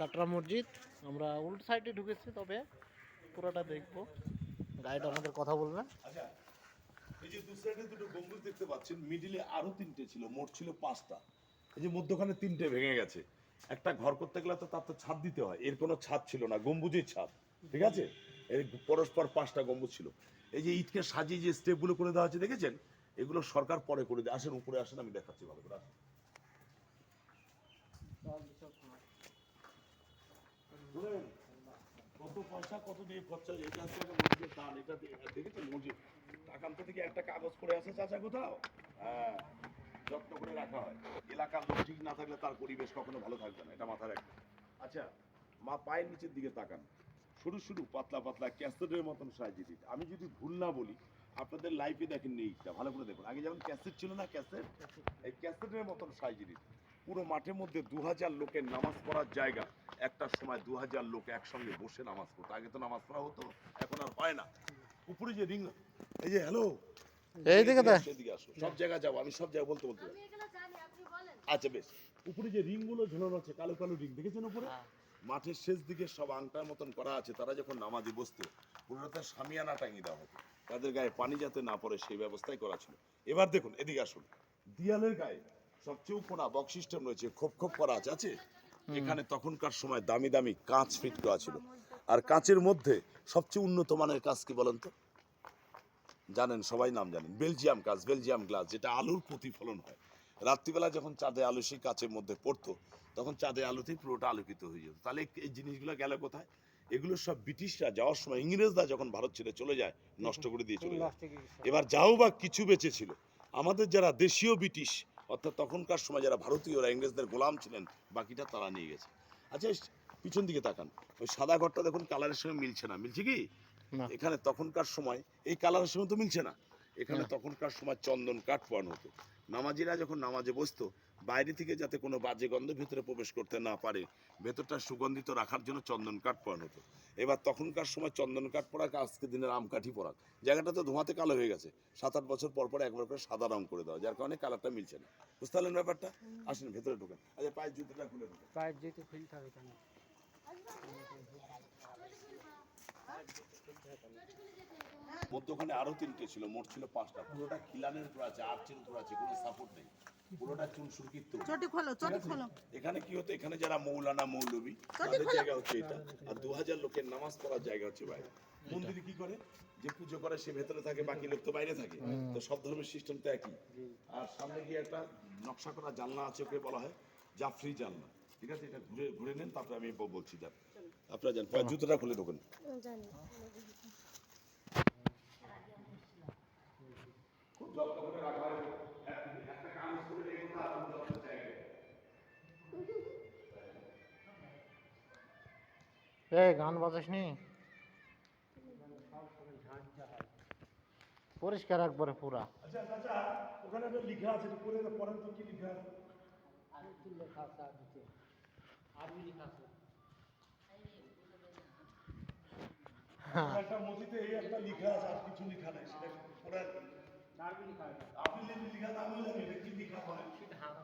কাটরা মসজিদ। আমরা উল্টো সাইডে ঢুকেছি, তবে পুরোটা দেখব। গাইড আমাদের কথা বলবে। আচ্ছা এই যে দু সাইডে দুটো গম্বুজ দেখতে পাচ্ছেন, মিডিলে আরও তিনটে ছিল, মোট ছিল পাঁচটা। এই যে মধ্যখানে তিনটে ভেঙে গেছে। একটা ঘর করতে গেলে তো তার তো ছাদ দিতে হয়, এর কোনো ছাদ ছিল না, গম্বুজের ছাদ, ঠিক আছে? এর পরস্পর পাঁচটা গম্বুজ ছিল। এই যে ইটকে সাজিয়ে যে স্টেপগুলো করে দেওয়া আছে দেখেছেন? এগুলো সরকার পরে করে দেয় আসেন, উপরে আসেন, আমি দেখাচ্ছি ভালো করে, আসেন। শুনেন, কত পয়সা কত দিয়ে খরচা এটা হচ্ছে একটা মসজিদের দান এটা দেখেছেন মসজিদ। টাকান্ত থেকে একটা কাগজ করে আছে চাচা কোথাও? হ্যাঁ যত্ন করে রাখা হয়। এলাকার লোক ঠিক না থাকলে তার পরিবেশ কখনো ভালো থাকবে না এটা মাথায় রাখবেন। আচ্ছা মা পায়ের নিচের দিকে তাকান। সরু সরু পাতলা পাতলা ক্যাসেটের মতন সাইজ আমি যদি ভুল না বলি আপনাদের লাইফে দেখেন এইটা ভালো করে দেখুন। আগে যেমন ক্যাসেট ছিল না ক্যাসেট? এই ক্যাসেটের মতন সাইজ পুরো মাঠের মধ্যে দু হাজার লোকের নামাজ পড়ার জায়গা। একটা সময় দু হাজার লোক একসঙ্গে বসে নামাজ পড়তো। আগে তো নামাজ পড়া হতো এখন আর হয় না। উপরে যে রিং এই যে হ্যালো এইদিকে আসো সব জায়গায় যাব আমি সব জায়গায় বলতে বলতে যাব। আমি এগুলো জানি আপনি বলেন। আচ্ছা বেশ। উপরে যে রিংগুলো ঝোলানো আছে কালো কালো রিং দেখেছেন উপরে? মাঠের শেষ দিকে সব আংটার মতন করা আছে তারা যখন নামাজে বসতো পুরোটা সামিয়ানা টাঙিয়ে দেওয়া হতো। তাদের গায়ে পানি যাতে না পড়ে সেই ব্যবস্থাই করা ছিল। এবার দেখুন এদিকে আসুন। দিয়ালের গায়ে সব চৌকোনা বক্স সিস্টেম রয়েছে খোপ খোপ করা আছে আছে? এখানে তখনকার সময় দামি দামি কাঁচ ফিট করা ছিল। আর কাঁচের মধ্যে সবচেয়ে উন্নত মানের কাজ কি বলেন তো? জানেন সবাই নাম জানেন। বেলজিয়াম কাজ বেলজিয়াম গ্লাস যেটা আলুর প্রতিফলন হয়। রাত্রিবেলা যখন চাঁদে আলো সেই কাচের মধ্যে পড়তো তখন চাঁদে আলোতেই পুরোটা আলোকিত হয়ে যেত। তাহলে এই জিনিসগুলো গেল কোথায়? এগুলো সব ব্রিটিশরা যাওয়ার সময় ইংরেজরা যখন ভারত ছেড়ে চলে যায় নষ্ট করে দিয়ে চলে যায়। এবার যাও বা কিছু বেঁচেছিল। আমাদের যারা দেশীয় ব্রিটিশ অর্থাৎ তখনকার সময় যারা ভারতীয়রা ইংরেজদের গোলাম ছিলেন বাকিটা তারা নিয়ে গেছে। আচ্ছা পিছন দিকে তাকান। ওই সাদা ঘরটা দেখুন কালারের সঙ্গে মিলছে না। মিলছে কি। এখানে তখনকার সময় এই কালারের সঙ্গে তো মিলছে না। এখানে না। তখনকার সময় চন্দন কাঠ পোয়ানো হতো। নামাজিরা যখন নামাজে বসতো বাইরে থেকে যাতে কোনো বাজে গন্ধ ভেতরে প্রবেশ করতে না পারে ভেতরটা সুগন্ধিত রাখার জন্য চন্দন কাঠ পোয়ানো হতো। এবার তখনকার সময় চন্দন কাঠ পরাক আজকে দিনের আম কাঠি পরাক। জায়গাটা তো ধোঁয়াতে কালো হয়ে গেছে। সাত আট বছর পর পর একবার করে সাদা রং করে দেওয়া যার কারণে কালারটা মিলছে না। বুঝতে পারলেন ব্যাপারটা? আসেন ভেতরে ঢোকেন। আচ্ছা পায়ের জুতোটা খুলে ঢোকেন। পাইপ যেহেতু খুলতে হবে কেন? মধ্যখানে আরও তিনটে ছিল মোট ছিল পাঁচটা। পুরোটা খিলানের উপর আছে আর্চের উপর আছে কোনো সাপোর্ট নেই। পুরোটা চুন সুরকির তৈরি। চটি খোলো চটি খোলো। এখানে কি হতো? এখানে যারা মৌলানা মৌলবী তাদের জায়গা হচ্ছে এটা। আর দু হাজার লোকের নামাজ পড়ার জায়গা হচ্ছে বাইরে। মন্দিরে কি করে? যে পুজো করে সে ভেতরে থাকে বাকি লোক তো বাইরে থাকে। তো সব ধর্মের সিস্টেম তো একই। আর সামনে গিয়ে একটা নকশা করা জানলা আছে ওকে বলা হয় জাফরি জানলা। ঠিক আছে? এটা ঘুরে ঘুরে নেন তারপরে আমি বলছি যান। আপনারা যান জুতোটা খুলে ঢোকেন জানি। এই গান বাজাস নি পরিষ্কার একবারে পুরা। আচ্ছা আচ্ছা ওখানে একটা লেখা আছে পরে পরের তো কি লেখা আছে? আরেকটু লেখা আছে আর নিচে। আরবি লেখা আছে। একটা মসজিদে এই একটা লেখা আছে আর কিছু লেখা নাই সেটা পরে আরবি লেখা আছে। আপনি লেখা না আমি জানি এটা কি লেখা হয়। সেটা হ্যাঁ।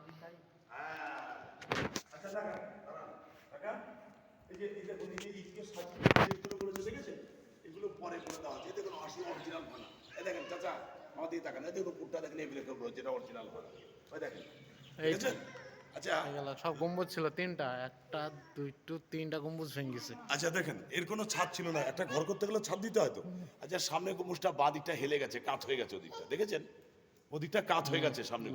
আচ্ছা এই যে এই ওদিকে ইটকে সাজিয়ে করেছে দেখেছেন? এগুলো পরে করে দেওয়া আছে। দেখুন আসল অরিজিনাল ভাঙা এই দেখেন চাচা আমার তাকান। এই দেখুন উপরটা দেখেন এই লেখা করে যেটা অরিজিনাল ভাঙা ওই দেখেন। দেখেছেন? আচ্ছা। সব গম্বুজ ছিল তিনটা। একটা দুইটো তিনটা গম্বুজ ভেঙে গেছে। আচ্ছা দেখেন এর কোনো ছাদ ছিল না। একটা ঘর করতে গেলে ছাদ দিতে হয়তো আচ্ছা সামনে গম্বুজটা বাঁ দিকটা হেলে গেছে কাত হয়ে গেছে ওদিকটা। দেখেছেন? ওদিকটা কাত হয়ে গেছে সামনে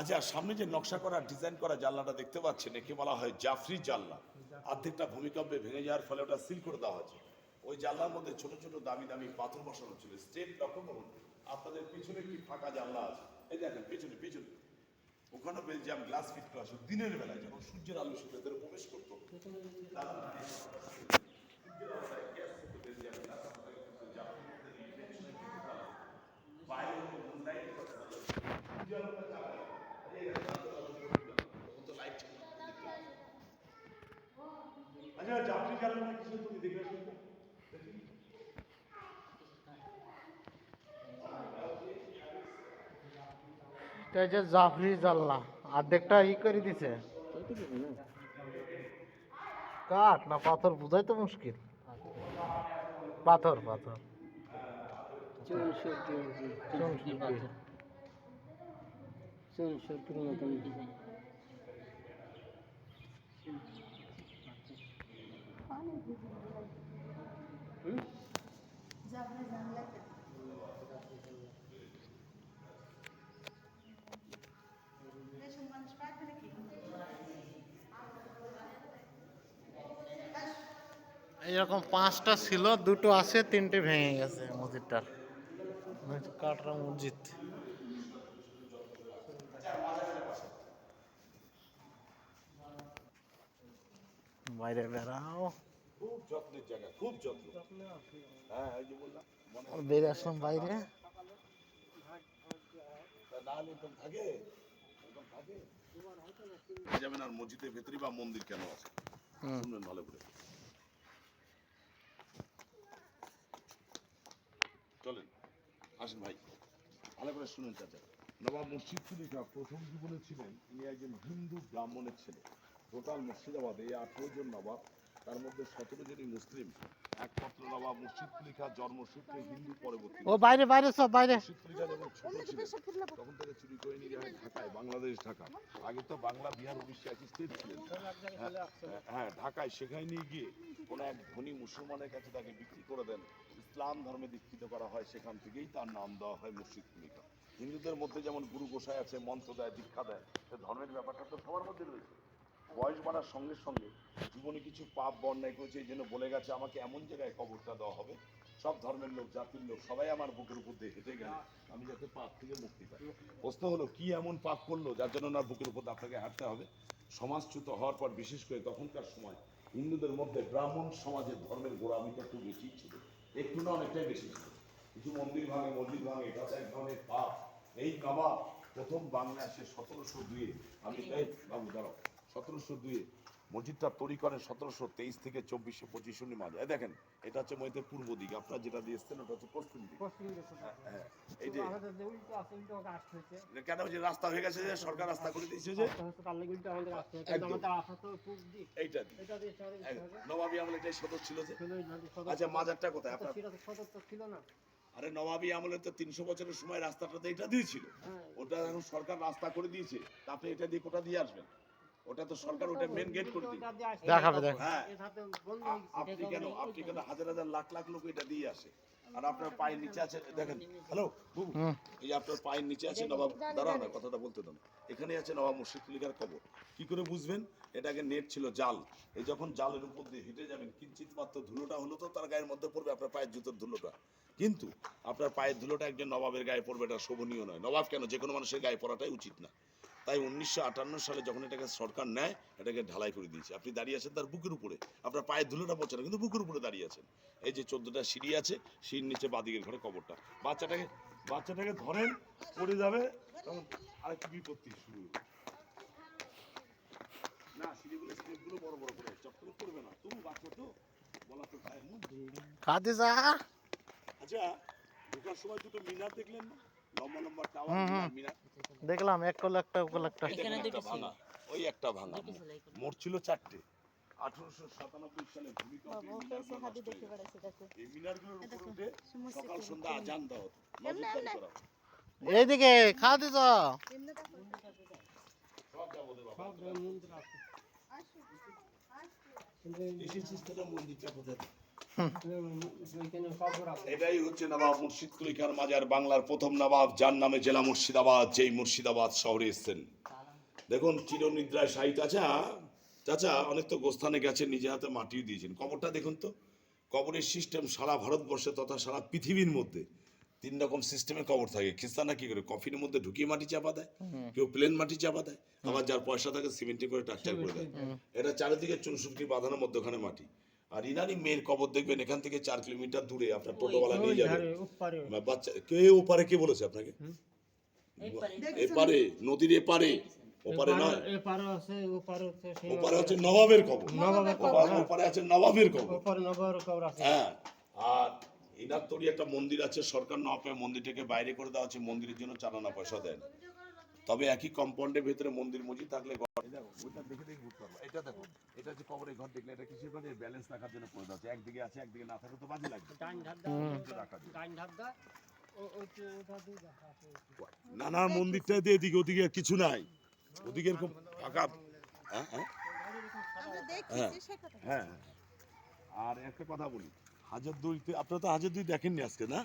আচ্ছা সামনে যে নকশা করা ডিজাইন করা জানলাটা দেখতে পাচ্ছেন একে বলা হয় জাফরি জানলা। অর্ধেকটা ভূমিকম্পে ভেঙে যাওয়ার ফলে ওটা সিল করে দেওয়া হয়েছে। ওই জানলার মধ্যে ছোট ছোট দামি দামি পাথর বসানো ছিল স্টেপ লক্ষ্য করুন। আপনাদের পিছনে কি ফাঁকা জানলা আছে? এই দেখেন পিছনে পিছনে। ওখানে বেলজিয়াম গ্লাস ফিট করা ছিল দিনের বেলায় যখন সূর্যের আলো সে ভেতরে প্রবেশ করতো তারা সূর্যের আলোয় গ্যাস থেকে বেলজিয়াম গ্লাস আপনাকে কিন্তু জাফরির মধ্যে দিয়ে পেছনে ফিট করা হয়। বাইরে কোনো moonlight করতে পারবে না। সূর্যের আলোটা চালায়। এই দেখেন, আলো আলো করে দিলাম। তখন তো লাইট ছিল না, দেখতে পাচ্ছেন। আচ্ছা জাফরি জানলা কিছু তুমি দেখে আসুন তো। দেখি। এটা যে জাফরি জাল্লা অর্ধেকটা ই করে দিছে। কাঠ না পাথর বুঝাই তো মুশকিল? পাথর পাথর। চৌষট্টি চৌষট্টি এইরকম পাঁচটা ছিল দুটো আছে তিনটে ভেঙে গেছে মসজিদটার। কাটরা মসজিদ। বাইরে বেড়াও। খুব যত্নের জায়গা খুব যত্ন হ্যাঁ এই যে বললাম বেরিয়ে আসলাম বাইরে। এরকম এরকম যাবেন আর মসজিদের ভেতরে বা মন্দির কেন আছে? শুনবেন ভালো করে। আসেন ভাই ভালো করে শুনেন চাচা। নবাব মুর্শিদ কুলিকা প্রথম জীবনে ছিলেন ইনি একজন হিন্দু ব্রাহ্মণের ছেলে। টোটাল মুর্শিদাবাদে এই আঠেরো জন নবাব তার মধ্যে সতেরো জনই মুসলিম। একমাত্র নবাব মুর্শিদ কুলিকা জন্মসূত্রে হিন্দু পরবর্তী। ও বাইরে বাইরে সব বাইরে। তখন থেকে চুরি করে নিয়ে যায় ঢাকায় বাংলাদেশ ঢাকা। আগে তো বাংলা বিহার উড়িষ্যা একই স্টেট ছিলেন। হ্যাঁ, হ্যাঁ ঢাকায় সেখানে নিয়ে গিয়ে কোনো এক ধনী মুসলমানের কাছে তাকে বিক্রি করে দেন। ইসলাম ধর্মে দীক্ষিত করা হয় সেখান থেকেই তার নাম দেওয়া হয় মুর্শিদ কুলিকা হিন্দুদের মধ্যে যেমন গুরু গোসাই আছে, মন্ত্র দেয়, দীক্ষা দেয় তো ধর্মের ব্যাপারটা তো সবার মধ্যে রয়েছে। বয়স বাড়ার সঙ্গে সঙ্গে জীবনে কিছু পাপ বন্যায় করেছে, এই জন্য বলে গেছে, আমাকে এমন জায়গায় কবরটা দেওয়া হবে, সব ধর্মের লোক, জাতির লোক, সবাই আমার বুকের উপর দিয়ে হেঁটে গেল, আমি যাতে পাপ থেকে মুক্তি পাই। প্রশ্ন হলো, কি এমন পাপ করল, যার জন্য ওনার বুকের উপর আপনাকে হাঁটতে হবে? সমাজচ্যুত হওয়ার পর, বিশেষ করে তখনকার সময়, হিন্দুদের মধ্যে ব্রাহ্মণ সমাজের ধর্মের গোড়ামিটা একটু বেশি ছিল। একটু না অনেকটাই বেশি ছিল। কিছু মন্দির ভাঙে, মসজিদ ভাঙে, এটা এক ধরনের পাপ। এই কাবাব প্রথম বাংলা সে সতেরোশো দুয়ে আমি তাই বাবু, দাঁড়াও। সতেরোশো দুয়ে মসজিদটা তৈরি করেন সতেরোশো তেইশ থেকে চব্বিশশো পঁচিশশো মাঝে। দেখেন এটা হচ্ছে মধ্যে পূর্ব দিক। আপনার যেটা দিয়ে এসছেন ওটা হচ্ছে পশ্চিম দিক। হ্যাঁ এই যে হচ্ছে কেন যে রাস্তা হয়ে গেছে যে সরকার রাস্তা করে দিয়েছে যে তো এইটা নবাবী আমলে এটাই সদর ছিল যে আচ্ছা মাজারটা কোথায়? আপনার সদর তো ছিল না। আরে নবাবী আমলে তো তিনশো বছরের সময় রাস্তাটাতে এটা দিয়েছিল। হ্যাঁ। ওটা এখন সরকার রাস্তা করে দিয়েছে। আপনি এটা দিয়ে কোটা দিয়ে আসবেন? ওটা তো সরকার ওটা মেন গেট করে দেখাবে দেখ হ্যাঁ। আপনি কেন আপনি কেন হাজার হাজার লাখ লাখ লোক এটা দিয়ে আসে? আর আপনার পায়ের নিচে আছে দেখেন হ্যালো বুবু। এই আপনার পায়ের নিচে আছে নবাব দাঁড়াও না কথাটা বলতে দাও এখানে আছে নবাব কবর। কি করে বুঝবেন? এটা আগে নেট ছিল জাল। এই যখন জালের উপর দিয়ে হেঁটে যাবেন কিঞ্চিত মাত্র ধুলোটা হলো তো তার গায়ের মধ্যে পড়বে আপনার পায়ের জুতোর ধুলোটা। কিন্তু আপনার পায়ের ধুলোটা একজন নবাবের গায়ে পড়বে এটা শোভনীয় নয়। নবাব কেন? যে কোনো মানুষের গায়ে পড়াটাই উচিত না। তাই উনিশশো আটান্ন সালে যখন এটাকে সরকার নেয় এটাকে ঢালাই করে দিয়েছে। আপনি দাঁড়িয়ে আছেন তার বুকের উপরে। আপনার পায়ের ধুলোটা পড়ছে না কিন্তু বুকের উপরে দাঁড়িয়ে আছেন। এই যে চোদ্দটা সিঁড়ি আছে সিঁড়ির নিচে বাদিকের ঘরে কবরটা। বাচ্চাটাকে বাচ্চাটাকে ধরেন পড়ে যাবে তখন আরেকটি বিপত্তি শুরু। না সিঁড়িগুলো স্টেপগুলো বড় বড় করে। না। তবু বাচ্চা তো বলা তো আচ্ছা ঢোকার সময় দুটো মিনার দেখলেন না? লম্বা লম্বা টাওয়ার মিনার দেখলাম এক কল একটা ওকল একটা। এই দেখেন ভাঙা ওই একটা ভাঙা। মোট ছিল চারটে। আঠারোশো সাতানব্বই সালে ভূমিকম্পে এই মিনারগুলোর উপর উঠে সকাল সন্ধ্যা আজান দেওয়া হতো। নজরদারি করা হতো। এইদিকে খাতে যা সব যাব রে বাবা। মন্দির এটাই হচ্ছে নবাব মুর্শিদ কুলিখার মাজার বাংলার প্রথম নবাব যার নামে জেলা মুর্শিদাবাদ যেই মুর্শিদাবাদ শহরে এসছেন। দেখুন চিরনিদ্রায় চাচা চাচা অনেক তো গোস্থানে গেছেন নিজে হাতে মাটিও দিয়েছেন। কবরটা দেখুন তো কবরের সিস্টেম সারা ভারতবর্ষে তথা সারা পৃথিবীর মধ্যে তিন রকম সিস্টেমে কবর থাকে। খ্রিস্টানরা কি করে কফিনের মধ্যে ঢুকিয়ে মাটি চাপা দেয় কেউ প্লেন মাটি চাপা দেয় আবার যার পয়সা থাকে সিমেন্টে করে টাকচার করে দেয়। এটা চারিদিকে চুনসুটকি বাঁধানো মধ্যখানে মাটি। আর ইনানি মেয়ের কবর দেখবেন এখান থেকে চার কিলোমিটার দূরে আপনার টোটোওয়ালা নিয়ে যাবে। বাচ্চা কে ওপারে কে বলেছে আপনাকে? এপারে। নদীর এপারে। ওপারে নয়। ওপারে হচ্ছে ওপারে নবাবের কবর। ওপারে- হ্যাঁ। আছে নবাবের কবর। ওপারে নগর কবর আছে। হ্যাঁ। আর ইনারতরি একটা মন্দির আছে সরকার না পেয়ে মন্দিরটাকে বাইরে করে দেওয়া হচ্ছে মন্দিরের জন্য চালানা পয়সা দেয় না। তবে একই কম্পাউন্ডের ভেতরে মন্দির মসজিদ থাকলে ঘর- দেখো ওইটা দেখে দেখে বুঝতে পারব। এটা দেখো এটা হচ্ছে কবরের ঘর দেখলে এটা কিসের ঘর? ব্যালেন্স রাখার জন্য করে দেওয়া একদিকে আছে একদিকে না থাকলে তো বাজে লাগবে। ডাইন ধার একটু রাখা যায়। ডাইন ধার দা ওইটা ওটা দিয়ে দেখা আছে। না না মন্দিরটা দিয়ে এদিকে ওদিকে কিছু নাই। ওদিকে এরকম ফাঁকা। হ্যাঁ হ্যাঁ। আমরা হ্যাঁ। দেখছি সে কথা হ্যাঁ। আর একটা কথা বলি। হাজারদুইতে আপনারা তো হাজারদুই দেখেননি আজকে না?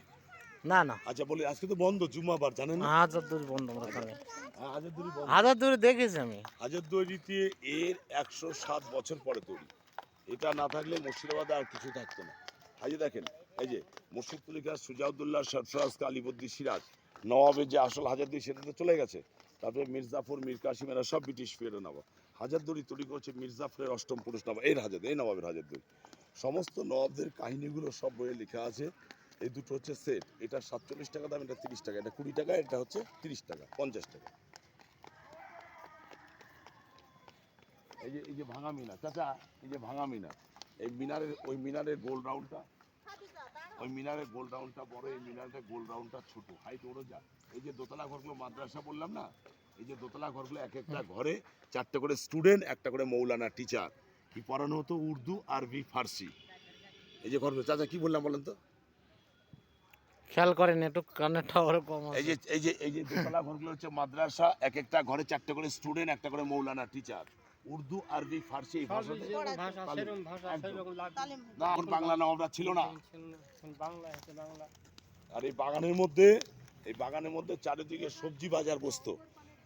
না না। আচ্ছা বলি আজকে তো বন্ধ জুম্মাবার জানেন না? হাজার দূর বন্ধ আমরা খাবে হ্যাঁ, হাজারদুই বন্ধ। হাজার দূরে দেখেছি আমি। হাজারদুয়ারিতে এর একশো সাত বছর পরে তৈরি। এটা না থাকলে মুর্শিদাবাদে আর কিছু থাকতো না। যে দেখেন এই যে মুর্শিদ তুলিকা সুজাউদ্দুল্লাহ সরফরাজ কালীবদ্দি সিরাজ নবাবের যে আসল হাজারদুই সেটা তো চলে গেছে। তারপরে মির্জাফর মীর কাসিম এরা সব ব্রিটিশ ফিরে নবাব হাজারদুয়ারি তৈরি করছে মির্জাফরের অষ্টম পুরুষ নবাব। এর হাজার এই নবাবের হাজারদুয়ারি সমস্ত নবাবদের কাহিনীগুলো সব বইয়ে লেখা আছে। এই দুটো হচ্ছে সেট এটা সাতচল্লিশ টাকা দাম এটা তিরিশ টাকা। এটা কুড়ি টাকা এটা হচ্ছে তিরিশ টাকা পঞ্চাশ টাকা। এই যে এই যে ভাঙা মিনার চাচা এই যে ভাঙা মিনার। এই মিনারের ওই মিনারের গোল রাউন্ডটা ওই মিনারের গোল রাউন্ডটা বড় এই মিনারের গোল রাউন্ডটা ছোট। হাইট ওরও যা। এই যে দোতলা ঘরগুলো মাদ্রাসা বললাম না এই যে দোতলা ঘরগুলো এক একটা ঘরে চারটে করে স্টুডেন্ট একটা করে মৌলানা টিচার কি পড়ানো হতো উর্দু আরবি ফার্সি। এই যে ঘরগুলো চাচা কি বললাম বলেন তো? খেয়াল করেন একটু কানের টাওয়ারে কম এই যে এই যে এই যে দোতলা ঘরগুলো হচ্ছে মাদ্রাসা এক একটা ঘরে চারটে করে স্টুডেন্ট একটা করে মৌলানা টিচার উর্দু আরবি ফার্সি বাংলা নবাবরা ছিল না। বাংলা আছে বাংলা। আর এই বাগানের মধ্যে এই বাগানের মধ্যে চারিদিকে সবজি বাজার বসতো।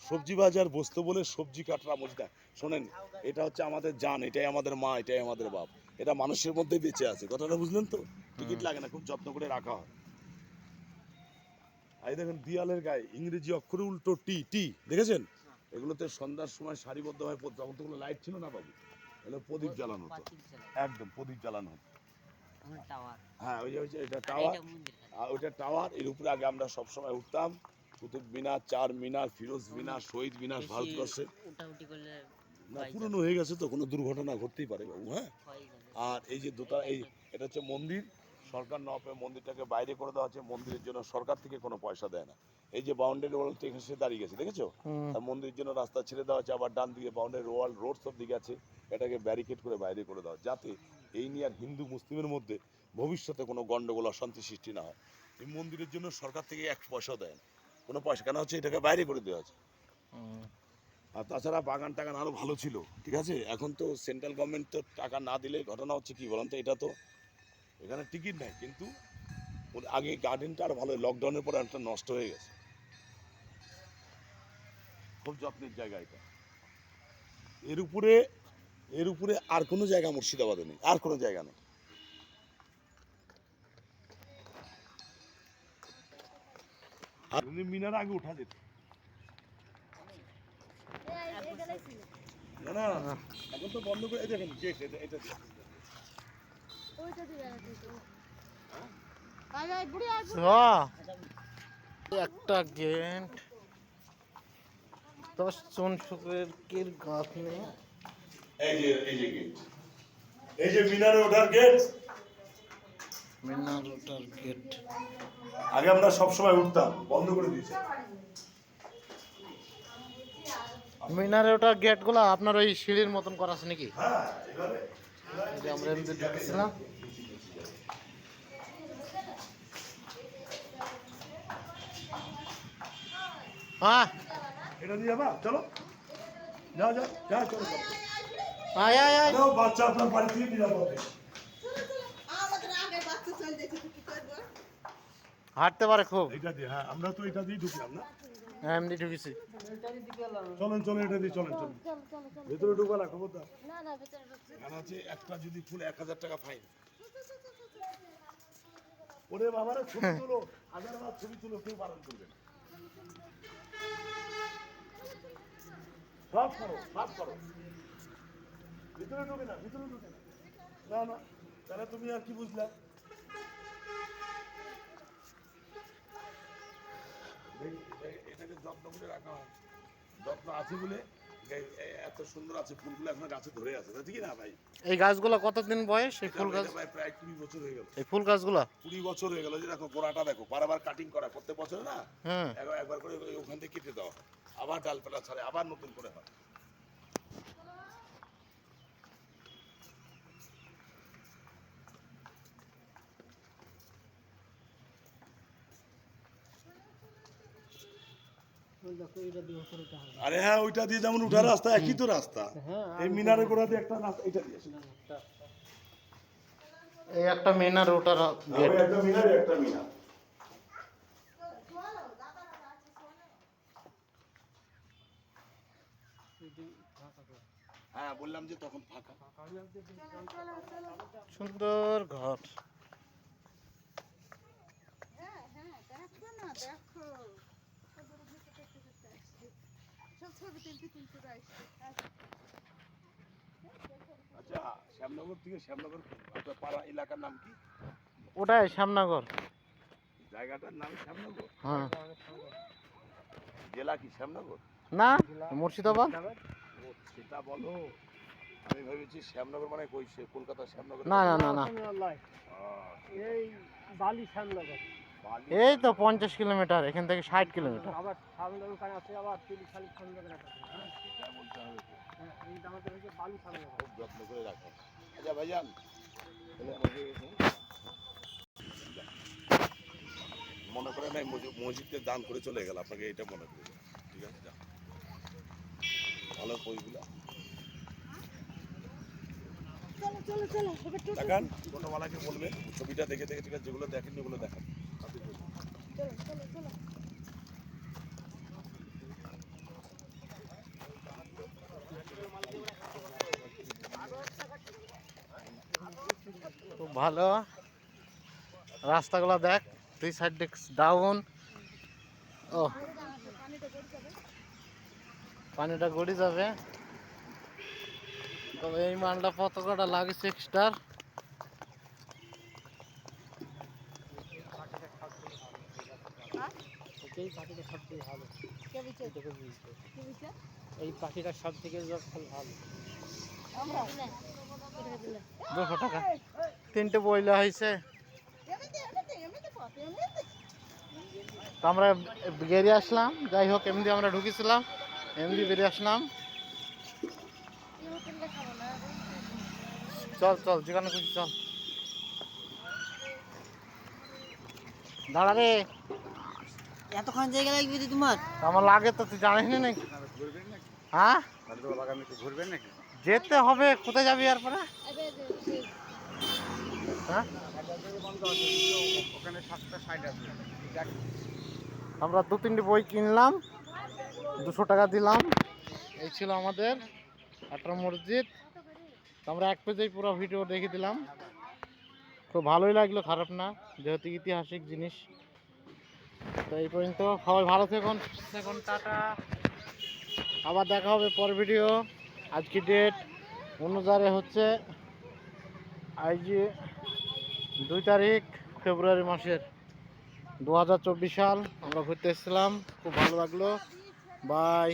সবজি বাজার বসতো বলে সবজি কাটরা মজদা শোনেন এটা হচ্ছে আমাদের জান এটাই আমাদের মা এটাই আমাদের বাপ। এটা মানুষের মধ্যে বেঁচে আছে। কথাটা বুঝলেন তো? টিকিট লাগে না খুব যত্ন করে রাখা হয়। এই দেখেন দিয়ালের গায়ে ইংরেজি অক্ষরে উল্টো টি টি দেখেছেন? এগুলোতে সন্ধ্যার সময় সারিবদ্ধভাবে পদ- তখন তো কোনো লাইট ছিল না বাবু? এগুলো প্রদীপ জ্বালানো হতো। একদম প্রদীপ জ্বালানো হতো। টাওয়ার। হ্যাঁ ওই যে এটা টাওয়ার। আর ওইটা টাওয়ার এর উপরে আগে আমরা সবসময় উঠতাম। কুতুব মিনার চার মিনার ফিরোজ মিনার শহীদ মিনার ভারতবর্ষে। না পুরনো হয়ে গেছে তো কোনো দুর্ঘটনা ঘটতেই পারে বাবু হ্যাঁ? আর এই যে দোতা এই এটা হচ্ছে মন্দির। সরকার না পেয়ে মন্দিরটাকে বাইরে করে দেওয়া হচ্ছে মন্দিরের জন্য সরকার থেকে কোনো পয়সা দেয় না। এই যে বাউন্ডারি ওয়াল থেকে সে দাঁড়িয়ে গেছে দেখেছ। মন্দিরের জন্য রাস্তা ছেড়ে দেওয়া হচ্ছে আবার ডান দিকে বাউন্ডারি ওয়াল রোড সব দিকে আছে এটাকে ব্যারিকেড করে বাইরে করে দেওয়া যাতে এই নিয়ে আর হিন্দু মুসলিমের মধ্যে ভবিষ্যতে কোনো গন্ডগোল অশান্তি সৃষ্টি না হয়। এই মন্দিরের জন্য সরকার থেকে এক পয়সা দেয় না। কোনো পয়সা কেন হচ্ছে? এটাকে বাইরে করে দেওয়া হচ্ছে। আর তাছাড়া বাগান টাগান আরও ভালো ছিল ঠিক আছে? এখন তো সেন্ট্রাল গভর্নমেন্ট তো টাকা না দিলে ঘটনা হচ্ছে কি বলেন তো? এটা তো এখানে টিকিট নেই, কিন্তু আগে গার্ডেনটা আর ভালো লকডাউনের পরে একটা নষ্ট হয়ে গেছে। খুব যত্নের জায়গা এটা। এর উপরে এর উপরে আর কোনো জায়গা মুর্শিদাবাদে নেই, আর কোনো জায়গা নেই। মিনার আগে উঠা যেত। না না এখন তো বন্ধ করে দেখেন গেট এটা দিয়ে। ওইটা দিয়ে রাখি আয় আয় বুড়ি আয় চ। একটা দশ জন শুকের গাছ মিনারে গেট আগে আমরা সব সময় উঠতাম বন্ধ করে দিয়েছে মিনারে আপনার ওই সিঁড়ির মতন করা আছে নাকি? হ্যাঁ যে আমরা এমনি ঢুকেছিলাম হ্যাঁ এটা দিয়ে যাবা? চলো। যাও যাও যাও চলো। চলো। আয় আয় আয়। যাও বাচ্চা আপনার বাড়ি থেকে নিরাপদে আমাদের আগে বাচ্চা চলে দেখি কি করব? হাঁটতে পারে খুব। এটা দিয়ে হ্যাঁ আমরা তো এটা দিয়ে ঢুকলাম না। হ্যাঁ এমনি ঢুকেছি। চলেন চলেন এটা দিয়ে চলেন চলেন। চলো চলো চলো। ভেতরে ঢুকা না খবরদার। না না ভেতরে ঢুকছি আছে একটা যদি ফুল এক হাজার টাকা ফাইন। ওরে বাবারে ছবি তুলো। হাজার বার ছবি তুলো কেউ বারণ করবে না। সব করো সব করো। ভিতরে ঢুকে না ভিতরে ঢুকে না। না না তাহলে তুমি আর কি বুঝলা? এই- এটাকে যত্ন করে রাখা হয়। যত্ন আছে বলে এ- এ- এত সুন্দর আছে ফুলগুলো এখন গাছে ধরে আছে। তা ঠিক না ভাই? এই গাছগুলো কতদিন বয়স? এই ফুল গাছ প্রায় কুড়ি বছর হয়ে গেল। এই ফুল গাছগুলো? কুড়ি বছর হয়ে গেল। যে দেখো গোড়াটা দেখো বারবার কাটিং করা। প্রত্যেক বছর না হ্যাঁ। একবার করে ওখান থেকে কেটে দেওয়া হয়। আবার ডালপালা ছাড়ে আবার নতুন করে হয় ওই দেখো এটা দিয়ে উপরে উঠা হবে আরে হ্যাঁ ওইটা দিয়ে যেমন উঠার রাস্তা একই তো রাস্তা। হ্যাঁ এই মিনারে গোড়া দিয়ে একটা রাস্তা এটা দিয়ে এই একটা মেনার ওটার একটা মিনার একটা মিনার। হ্যাঁ বললাম যে তখন ফাঁকা। সুন্দর ঘর। হ্যাঁ হ্যাঁ দেখো না দেখো ওদের ভিতরে দেখতে দেখতে আসছে সব ছবি তুলতে তুলতে আসছে আচ্ছা শ্যামনগর থেকে শ্যামনগর আপনার পাড়া এলাকার নাম কি? ওটাই শ্যামনগর। জায়গাটার নাম শ্যামনগর? হ্যাঁ। জেলা কি শ্যামনগর? না মুর্শিদাবাদ। সেটা বলো। আমি ভেবেছি শ্যামনগর মানে কই সে কলকাতা শ্যামনগর। না না না না। এই বালি শ্যামনগর। এই তো পঞ্চাশ কিলোমিটার এখান থেকে ষাট কিলোমিটার। আবার আছে আবার। হ্যাঁ আচ্ছা মনে করেন নাই মসজিদকে দান করে চলে গেল আপনাকে এটা মনে করে। ঠিক আছে যান। ভালো বইগুলা চলো চলো চলো এবার টোটো। দেখান ছোটবেলাকে বলবেন ছবিটা দেখে দেখে ঠিক আছে যেগুলো দেখেন ওগুলো দেখান। খুব ভালো। রাস্তাগুলো দেখ দুই সাইড ডাউন ও, পানিটা গড়ি যাবে। তবে এই মালটা পতাকাটা লাগেছে এক্সট্রার এই পাখিটা সব থেকে ভালো কে বিচে এটাকে বুঝতে কে এই পাখিটা সব থেকে যখন ভালো। দুশো টাকা। তিনটে বইলা হয়েছে তো আমরা বেরিয়ে আসলাম। যাই হোক এমনি আমরা ঢুকেছিলাম। এমনি বেরিয়ে আসলাম। চল চল যেখানে খুশি চল। দাঁড়া রে। এতক্ষণ জায়গা লাগবে তো তোমার? আমার লাগে তো, তুই জানিস না নাকি? হ্যাঁ? যেতে হবে, কোথায় যাবি আর পরে? হ্যাঁ? আমরা দু তিনটে বই কিনলাম, দুশো টাকা দিলাম। এই ছিল আমাদের একটা মসজিদ। আমরা এক পেজেই পুরো ভিডিও দেখে দিলাম। খুব ভালোই লাগল, খারাপ না, যেহেতু ঐতিহাসিক জিনিস। তো এই পর্যন্ত সবাই ভালো থাকুন থাকুন টাটা। আবার দেখা হবে পর ভিডিও আজকে ডেট অনুসারে হচ্ছে আজ দুই তারিখ ফেব্রুয়ারি মাসের দু হাজার চব্বিশ সাল। আমরা ঘুরতে এসেছিলাম। খুব ভালো লাগল। বাই